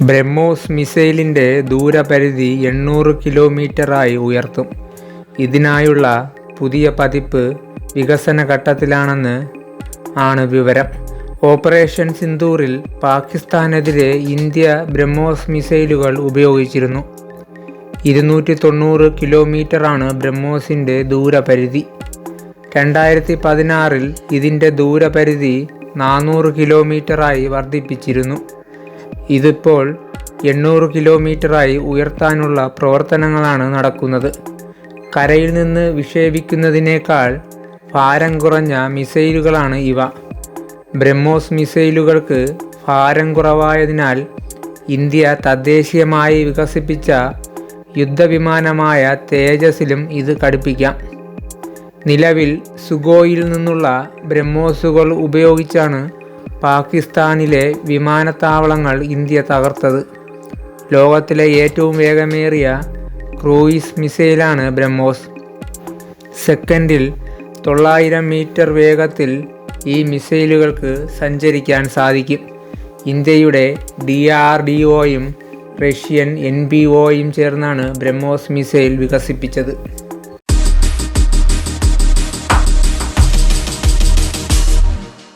ബ്രഹ്മോസ് മിസൈലിന്റെ ദൂരപരിധി എണ്ണൂറ് കിലോമീറ്ററായി ഉയർത്തും. ഇതിനായുള്ള പുതിയ പതിപ്പ് വികസന ഘട്ടത്തിലാണെന്ന് ആണ് വിവരം. ഓപ്പറേഷൻ സിന്ദൂറിൽ പാകിസ്ഥാനെതിരെ ഇന്ത്യ ബ്രഹ്മോസ് മിസൈലുകൾ ഉപയോഗിച്ചിരുന്നു. ഇരുന്നൂറ്റി തൊണ്ണൂറ് കിലോമീറ്ററാണ് ബ്രഹ്മോസിന്റെ ദൂരപരിധി. രണ്ടായിരത്തി പതിനാറിൽ ഇതിന്റെ ദൂരപരിധി നാനൂറ് കിലോമീറ്ററായി വർദ്ധിപ്പിച്ചിരുന്നു. ഇതിപ്പോൾ എണ്ണൂറ് കിലോമീറ്ററായി ഉയർത്താനുള്ള പ്രവർത്തനങ്ങളാണ് നടക്കുന്നത്. കരയിൽ നിന്ന് വിക്ഷേപിക്കുന്നതിനേക്കാൾ ഭാരം കുറഞ്ഞ മിസൈലുകളാണ് ഇവ. ബ്രഹ്മോസ് മിസൈലുകൾക്ക് ഭാരം കുറവായതിനാൽ ഇന്ത്യ തദ്ദേശീയമായി വികസിപ്പിച്ച യുദ്ധവിമാനമായ തേജസിലും ഇത് ഘടിപ്പിക്കാം. നിലവിൽ സുഗോയിൽ നിന്നുള്ള ബ്രഹ്മോസുകൾ ഉപയോഗിച്ചാണ് പാകിസ്ഥാനിലെ വിമാനത്താവളങ്ങൾ ഇന്ത്യ തകർത്തത്. ലോകത്തിലെ ഏറ്റവും വേഗമേറിയ ക്രൂയിസ് മിസൈലാണ് ബ്രഹ്മോസ്. സെക്കൻഡിൽ തൊള്ളായിരം മീറ്റർ വേഗത്തിൽ ഈ മിസൈലുകൾക്ക് സഞ്ചരിക്കാൻ സാധിക്കും. ഇന്ത്യയുടെ ഡി ആർ ഡി ഒയും റഷ്യൻ എൻ ബി ഒയും ചേർന്നാണ് ബ്രഹ്മോസ് മിസൈൽ വികസിപ്പിച്ചത്.